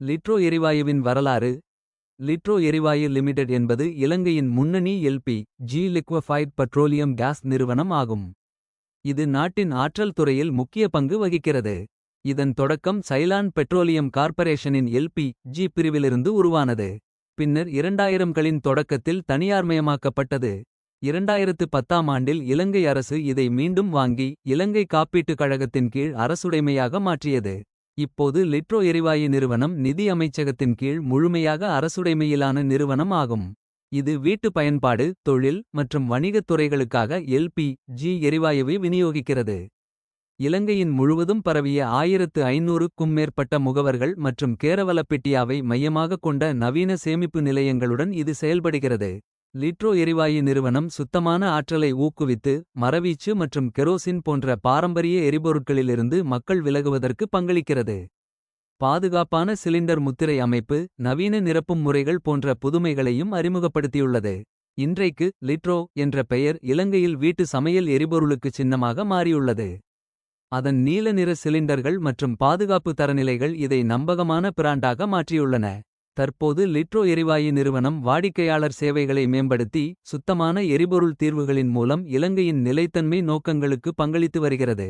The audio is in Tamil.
லிட்ரோ எரிவாயுவின் வரலாறு லிட்ரோ எரிவாயு லிமிடெட் என்பது இலங்கையின் முன்னணி LP G liquefied petroleum gas நிறுவனம் ஆகும். இது நாட்டின் ஆற்றல் துறையில் முக்கிய பங்கு வகிக்கிறது. இதன் தொடக்கம் சைலான் பெட்ரோலியம் கார்ப்பரேஷனின் எல்பி ஜி பிரிவிலிருந்து உருவானது. பின்னர் இரண்டாயிரம்களின் தொடக்கத்தில் தனியார்மயமாக்கப்பட்டது. இரண்டாயிரத்து பத்தாம் ஆண்டில் இலங்கை அரசு இதை மீண்டும் வாங்கி. இலங்கை காப்பீட்டுக் கழகத்தின் கீழ் அரசுடைமையாக மாற்றியது. இப்போது லிட்ரோ எரிவாயு நிறுவனம் நிதி அமைச்சகத்தின் கீழ் முழுமையாக அரசுடைமையிலான நிறுவனம் ஆகும். இது வீட்டு பயன்பாடு தொழில் மற்றும் வணிகத் துறைகளுக்காக எல்பி ஜி எரிவாயுவை விநியோகிக்கிறது. இலங்கையின் முழுவதும் பரவிய ஆயிரத்து ஐநூறுக்கும் மேற்பட்ட முகவர்கள் மற்றும் கேரவலப்பிட்டியாவை மையமாகக் கொண்ட நவீன சேமிப்பு நிலையங்களுடன் இது செயல்படுகிறது. லிட்ரோ எரிவாயு நிறுவனம் சுத்தமான ஆற்றலை ஊக்குவித்து. மரவீச்சு மற்றும் கெரோசின் போன்ற பாரம்பரிய எரிபொருட்களிலிருந்து மக்கள் விலகுவதற்கு பங்களிக்கிறது. பாதுகாப்பான சிலிண்டர் முத்திரை அமைப்பு நவீன நிரப்பும் முறைகள் போன்ற புதுமைகளையும் அறிமுகப்படுத்தியுள்ளது. இன்றைக்கு லிட்ரோ என்ற பெயர் இலங்கையில் வீட்டு சமையல் எரிபொருளுக்கு சின்னமாக மாறியுள்ளது. அதன் நீல நிற சிலிண்டர்கள் மற்றும் பாதுகாப்பு தரநிலைகள் இதை நம்பகமான பிராண்டாக மாற்றியுள்ளன. தற்போது லிட்ரோ எரிவாயு நிறுவனம் வாடிக்கையாளர் சேவைகளை மேம்படுத்தி. சுத்தமான எரிபொருள் தீர்வுகளின் மூலம் இலங்கையின் நிலைத்தன்மை நோக்கங்களுக்கு பங்களித்து வருகிறது.